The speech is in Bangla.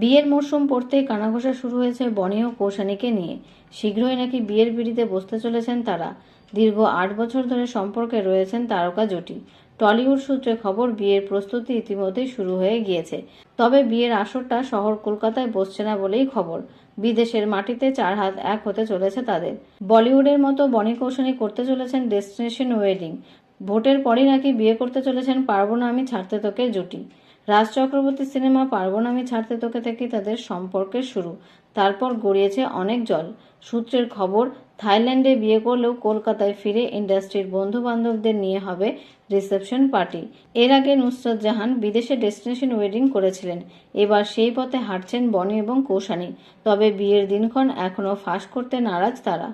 বিয়ের মরশুম পড়তেই কানাঘোষা শুরু হয়েছে বনি ও কৌশানীকে নিয়ে। শীঘ্রই নাকি বিয়ের পিড়িতে বসতে চলেছেন তারা। দীর্ঘ আট বছর ধরে সম্পর্কে রয়েছেন তারকা জুটি। টলিউড সূত্রে খবর, বিয়ের প্রস্তুতি ইতিমধ্যেই শুরু হয়ে গিয়েছে। তবে বিয়ের আসরটা শহর কলকাতায় বসছে না বলেই খবর। বিদেশের মাটিতে চার হাত এক হতে চলেছে তাদের। বলিউডের মতো বনি কৌশানী করতে চলেছেন ডেস্টিনেশন ওয়েডিং। ভোটের পরই নাকি বিয়ে করতে চলেছেন পারব না আমি ছাড়তে তোকে জুটি। রাজ চক্রবর্তী সিনেমা পারব না আমি ছাড়তে তোকে থেকে তাদের সম্পর্কের শুরু। তারপর গড়িয়েছে অনেক জল। সূত্রের খবর, থাইল্যান্ডে বিয়ে করলেও কলকাতায় ফিরে ইন্ডাস্ট্রির বন্ধু বান্ধবদের নিয়ে হবে রিসেপশন পার্টি। এর আগে নুসরত জাহান বিদেশে ডেস্টিনেশন ওয়েডিং করেছিলেন। এবার সেই পথে হাঁটছেন বনি এবং কৌশানী। তবে বিয়ের দিনক্ষণ এখনও ফাঁস করতে নারাজ তারা।